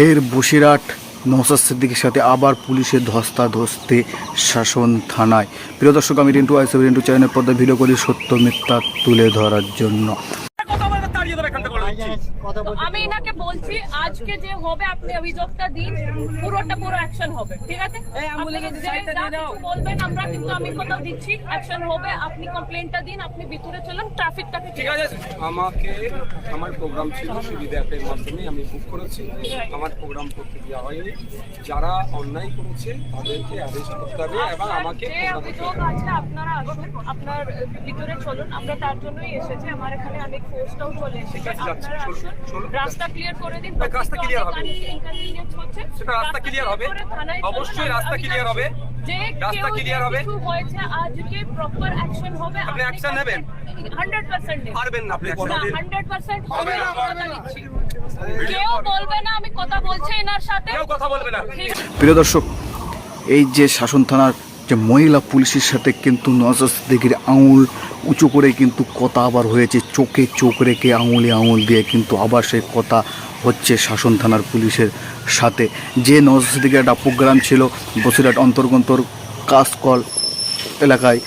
ফের বসিরহাট নৌসাদ সিদ্দিকের সাথে আবার পুলিশের ধস্তা ধস্তে শাসন থানায়। প্রিয় দর্শক, আমি রিন্টু আইসব, রিন্টু চ্যানেলের পর্দা ভিডিও করি সত্য মিথ্যা তুলে ধরার জন্য। আমি এনাকে বলছি আজকে যে হবে আপনি অভিযোগটা দিন পুরোটা পুরো অ্যাকশন হবে ঠিক আছে? বলবেন আমরা কিন্তু আমি কোথাও দিচ্ছি অ্যাকশন হবে আপনি কমপ্লেনটা দিন আপনি ভিতরে চলুন ট্রাফিকটাকে ঠিক আছে। আমাকে আমার প্রোগ্রাম ছিল সুবিধা অ্যাপের মাধ্যমে আমি বুক করেছি। আমার প্রোগ্রাম করতে দেওয়া হয়নি। যারা অন্যায় করেছে তাদেরকে অ্যারেস্ট করতে হবে এবং আমাকে অভিযোগ আছে আপনারা আসুন আপনার ভিতরে চলুন আমরা তার জন্যই এসেছি। আমার এখানে অনেক পোস্টও চলে এসেছে। আপনারা আসুন রাস্তা ক্লিয়ার করে দিন রাস্তা clear হবে। সেটা রাস্তা clear হবে। করে থানায় চলুন। অবশ্যই রাস্তা আমি হবে। রাস্তা কেউ হবে। হয়েছে আজকে প্রপার অ্যাকশন হবে আপনি action নেবেন? 100% পারবেন না আপনি 100% হবে হবে না। আমি কথা দিচ্ছি কেউ বলবে না আমি কথা বলছি এনার সাথে কেউ কথা বলবে না প্রিয় দর্শক এই যে শাসন থানার যে মহিলা পুলিশের সাথে কিন্তু নজর সিদ্দিকির আঙুল উঁচু করে কিন্তু কথা আবার হয়েছে, চোখে চোখ রেখে আঙুলে আঙুল দিয়ে কিন্তু আবার সেই কথা হচ্ছে শাসন থানার পুলিশের সাথে। যে নজর সিদ্দিকের একটা প্রোগ্রাম ছিল বসিরহাট অন্তর্গন্তর কাসকল এলাকায়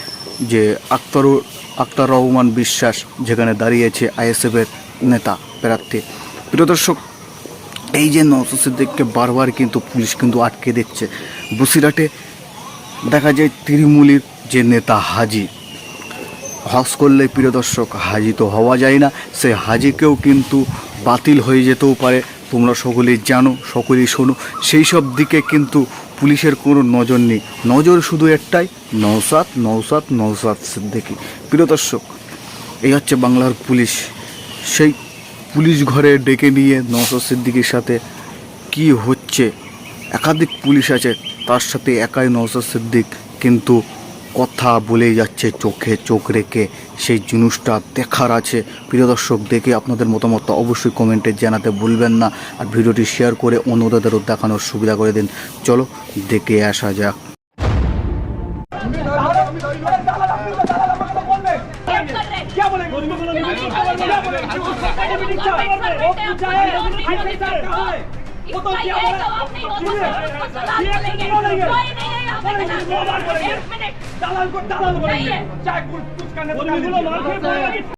যে আক্তারুর আক্তার রহমান বিশ্বাস যেখানে দাঁড়িয়েছে আইএসএফের নেতা প্রার্থী। প্রিয় দর্শক, এই যে সিদ্দিককে বারবার কিন্তু পুলিশ কিন্তু আটকে দিচ্ছে। বসিরহাটে দেখা যায় তৃণমূলের যে নেতা হাজি। হজ করলে প্রিয় দর্শক, হাজি তো হওয়া যায় না। সে হাজিকেও কিন্তু বাতিল হয়ে যেতেও পারে। তোমরা সকলেই জানো, সকলেই শোনো। সেই সব দিকে কিন্তু পুলিশের কোনো নজর নেই। নজর শুধু একটাই নৌসাদ নৌসাদ নৌসাদ সিদ্দিকি। প্রিয় দর্শক, এই হচ্ছে বাংলার পুলিশ। সেই পুলিশ ঘরে ডেকে নিয়ে নৌসাদ সিদ্দিকির সাথে কি হচ্ছে? একাধিক পুলিশ আছে, তার সাথে একাই নৌসাদ সিদ্দিক, কিন্তু কথা বলে যাচ্ছে, চোখে চোখ রেখে সেই জিনিসটা দেখার আছে। প্রিয় দর্শক, দেখে আপনাদের মতামত অবশ্যই কমেন্টে জানাতে ভুলবেন না আর ভিডিওটি শেয়ার করে অন্যদেরও দেখানোর সুবিধা করে দিন। চলো, দেখে আসা যাক। वो तो क्या बोला तो आप नहीं हो तो उसको दलाल कोई नहीं है यहाँ पे दलाल बोलेंगे एक मिनट। दलाल को दलाल बोलेंगे चाहे कुछ कुछ करने तो बोलो मार के